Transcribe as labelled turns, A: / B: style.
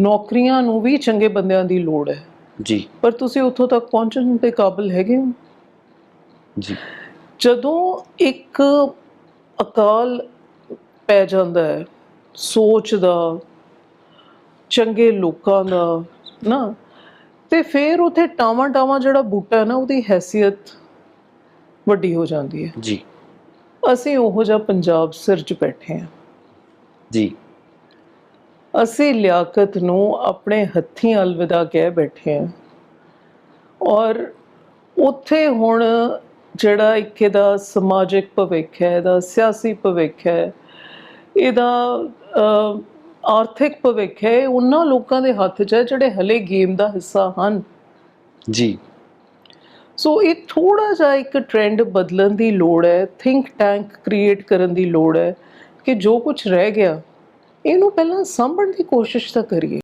A: ਨੌਕਰੀਆਂ ਨੂੰ ਵੀ ਚੰਗੇ ਬੰਦਿਆਂ ਦੀ ਲੋੜ ਹੈ।
B: ਜੀ।
A: ਪਰ ਤੁਸੀਂ ਉੱਥੋਂ ਤੱਕ ਪਹੁੰਚਣ ਦੇ ਕਾਬਿਲ ਹੈਗੇ ਹੋ?
B: ਜੀ।
A: ਜਦੋਂ ਇੱਕ ਅਕਾਲ ਪੈ ਜਾਂਦਾ ਹੈ ਸੋਚ ਦਾ ਚੰਗੇ ਲੋਕਾਂ ਦਾ ਨਾ ਤੇ ਫਿਰ ਉਥੇ ਟਾਵਾਂ ਟਾਵਾਂ ਜਿਹੜਾ ਬੂਟਾ ਹੈ ਨਾ ਉਹਦੀ ਹੈਸੀਅਤ ਵੱਡੀ ਹੋ ਜਾਂਦੀ ਹੈ।
B: ਜੀ।
A: ਅਸੀਂ ਉਹੋ ਜਿਹਾ ਪੰਜਾਬ ਸਿਰਜ ਬੈਠੇ ਹਾਂ।
B: ਜੀ।
A: ਅਸੀਂ ਲਿਆਕਤ ਨੂੰ ਆਪਣੇ ਹੱਥੀਂ ਅਲਵਿਦਾ ਕਹਿ ਬੈਠੇ ਹਾਂ। ਔਰ ਉੱਥੇ ਹੁਣ ਜਿਹੜਾ ਇੱਕ ਇਹਦਾ ਸਮਾਜਿਕ ਭਵਿੱਖ ਹੈ ਇਹਦਾ ਸਿਆਸੀ ਭਵਿੱਖ ਹੈ ਇਹਦਾ ਆਰਥਿਕ ਭਵਿੱਖ ਹੈ ਉਹਨਾਂ ਲੋਕਾਂ ਦੇ ਹੱਥ 'ਚ ਹੈ ਜਿਹੜੇ ਹਲੇ ਗੇਮ ਦਾ ਹਿੱਸਾ ਹਨ।
B: ਜੀ।
A: ਸੋ ਇਹ ਥੋੜਾ ਜਿਹਾ ਇੱਕ ਟ੍ਰੈਂਡ ਬਦਲਣ ਦੀ ਲੋੜ ਹੈ ਥਿੰਕ ਟੈਂਕ ਕ੍ਰੀਏਟ ਕਰਨ ਦੀ ਲੋੜ ਹੈ ਕਿ ਜੋ ਕੁਝ ਰਹਿ ਗਿਆ ਇਹਨੂੰ ਪਹਿਲਾਂ ਸਾਂਭਣ ਦੀ ਕੋਸ਼ਿਸ਼ ਤਾਂ ਕਰੀਏ।